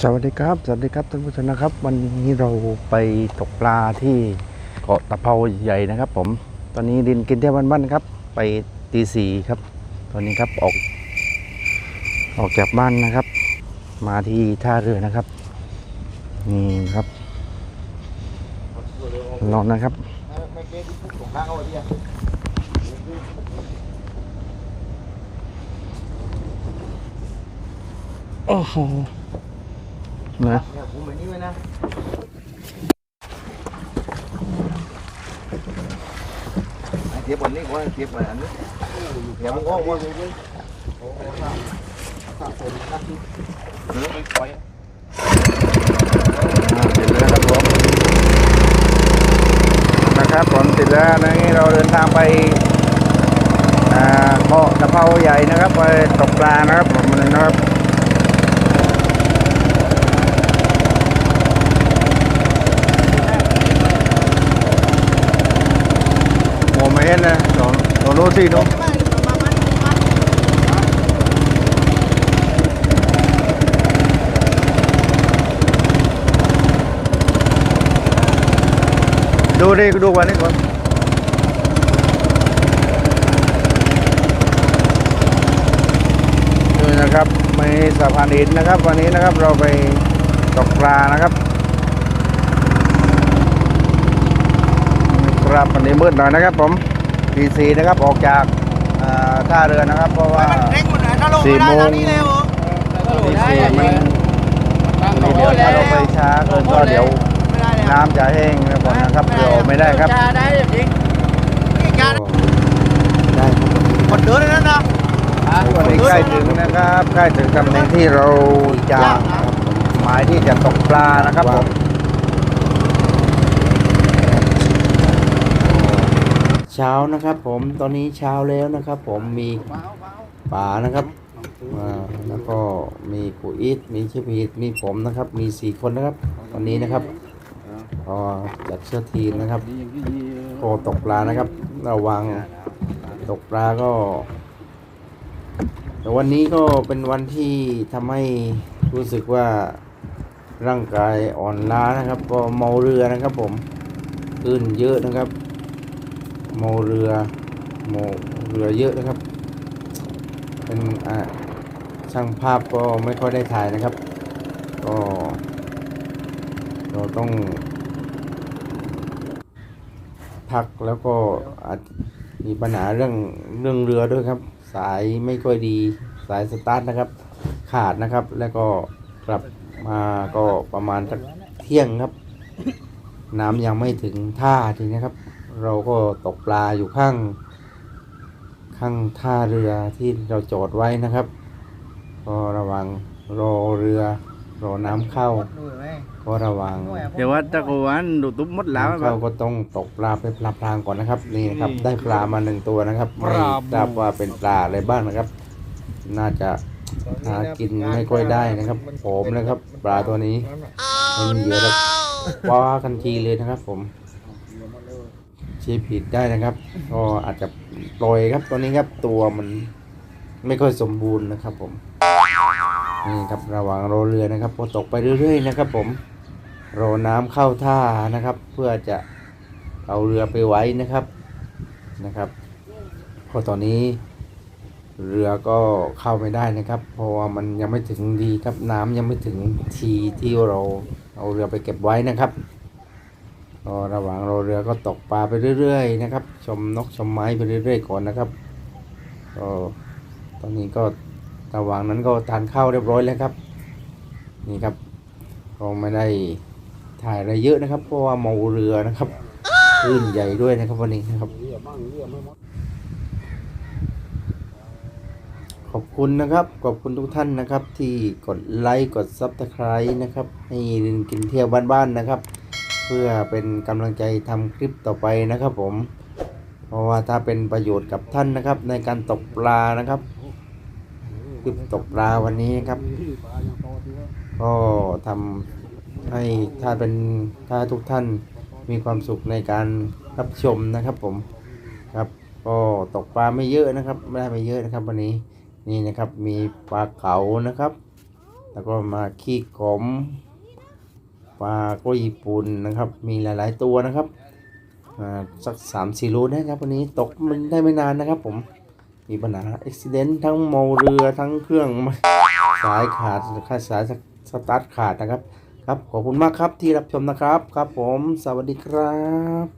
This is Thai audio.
สวัสดีครับ สวัสดีครับท่านผู้ชมนะครับ วันนี้เราไปตกปลาที่เกาะตะเภาใหญ่นะครับ ผม ตอนนี้ดินกินเที่ยวบ้านๆครับ ไปตีสี่ครับ ตอนนี้ครับออก ออกจากบ้านนะครับ มาที่ท่าเรือนะครับ นี่ครับรอนะครับโอ้โห นะเนี่ยผมแบบนี้ไว้นะเทียบบนนี้ก่อเทียบบนอันนี้เทียบมันก็ว่าไปปล่อยติดแล้วครับผมนะครับผมติดแล้วนะนี่เราเดินทางไปอ่าเกาะตะเภาใหญ่นะครับ ไปตกปลานะครับผมนะครับโมไม่เห็นนะสอง สองโลสี่โลดูดิดูวันนี้ก่อนนี่นะครับมีสะพานหินนะครับ วันนี้นะครับเราไปตกปลานะครับครับวันนี้มืดหน่อยนะครับผม ทีซีนะครับออกจากอ่าท่าเรือนะครับ เพราะว่าเร่งหมดเลยถ้าลงสี่ไม่ได้โมงตอนนี้เลยเหรอทีซีมันนี่เดี๋ยวถ้าเราไปช้าเกินก็เดี๋ยวไม่ได้เลยน้ำจะแห้งนะครับนะครับเดี๋ยวไม่ได้ครับจะได้แบบนี้นี่การได้คนเดินเลยนะวันนี้ใกล้ถึงนะครับใกล้ถึงตำแหน่งที่เราจะหมายที่จะตกปลานะครับผม เช้านะครับ ผมตอนนี้เช้าแล้วนะครับ ผมมีป๋านะครับแล้วก็มีครูอิทมีชฟพีทมีผมนะครับ มีสี่คนนะครับวันนี้นะครับก็จัดเชื้อทีมนะครับโคตกปลานะครับ ระวังตกปลาก็ แต่วันนี้ก็เป็นวันที่ทำให้รู้สึกว่าร่างกายอ่อนล้านะครับ ก็เมาเรือนะครับ ผมขึ้นเยอะนะครับ โมเรือโมเรือเยอะนะครับ เป็นอ่าช่างภาพก็ไม่ค่อยได้ถ่ายนะครับ ก็ เราต้อง พักแล้วก็อาจมีปัญหาเรื่องเรื่องเรือด้วยครับ สายไม่ค่อยดีสายสตาร์ทนะครับ ขาดนะครับ แล้วก็กลับมาก็ประมาณสักเที่ยงครับ น้ำยังไม่ถึงท่าทีนะครับ เราก็ตกปลาอยู่ข้าง ข้างท่าเรือที่เราจอดไว้นะครับ ก็ระวังรอเรือ รอน้ำเข้า ก็ระวัง เดี๋ยวว่าตะกวันดูตุ้มมดแล้วน้ำเข้าก็ต้องตกปลาไปปลาพรางก่อนนะครับ นี่นะครับ ได้ปลามาหนึ่งตัวนะครับไม่ทราบว่าเป็นปลาอะไรบ้างนะครับ น่าจะหากินไม่ค่อยได้นะครับผมนะครับ ปลาตัวนี้ไม่มีเยอะแล้วคว้ากันทีเลยนะครับ ผม ชี้ผิดได้นะครับก็อาจจะปล่อยครับตอนนี้ครับตัวมันไม่ค่อยสมบูรณ์นะครับ ผมนี่ครับระหว่างรอเรือนะครับพอตกไปเรื่อยๆนะครับ ผมรอน้ำเข้าท่านะครับ เพื่อจะเอาเรือไปไว้นะครับนะครับเพราะตอนนี้ เรือก็เข้าไม่ได้นะครับ เพราะว่ามันยังไม่ถึงดีครับน้ำยังไม่ถึงทีที่เราเอาเรือไปเก็บไว้นะครับ ก็ระหว่างรอเรือก็ตกปลาไปเรื่อย ๆ นะครับ ชมนกชมไม้ไปเรื่อย ๆ ก่อนนะครับก็ตอนนี้ก็ระหว่างนั้นก็ทานข้าวเรียบร้อยแล้วครับ นี่ครับก็ไม่ได้ถ่ายอะไรเยอะนะครับ เพราะว่าเมาเรือนะครับคลื่นใหญ่ด้วยนะครับวันนี้นะครับ ขอบคุณนะครับ ขอบคุณทุกท่านนะครับ ที่กดไลค์กดซับสไครต์นะครับ ให้ลินกินเที่ยวบ้านๆนะครับ เพื่อเป็นกำลังใจทำคลิปต่อไปนะครับผม เพราะว่าถ้าเป็นประโยชน์กับท่านนะครับในการตกปลานะครับคลิปตกปลาวันนี้ครับ ก็ทำให้ถ้าเป็นถ้าทุกท่านมีความสุขในการรับชมนะครับผมครับก็ตกปลาไม่เยอะนะครับ ไม่ได้ไม่เยอะนะครับ วันนี้นี่นะครับมีปลาเก๋านะครับ แล้วก็มาขี้กลม ปลาก็ญี่ปุ่นนะครับ มีหลาย ๆ ตัวนะครับอ่าสักสามสี่รูได้ครับวันนี้ตกมันได้ไม่นานนะครับ ผมมีปัญหาอุบิเหตุทั้งเมาเรือทั้งเครื่องสายขาดสายสตาร์ทขาดนะครับ ครับขอบคุณมากครับที่รับชมนะครับ ครับผมสวัสดีครับ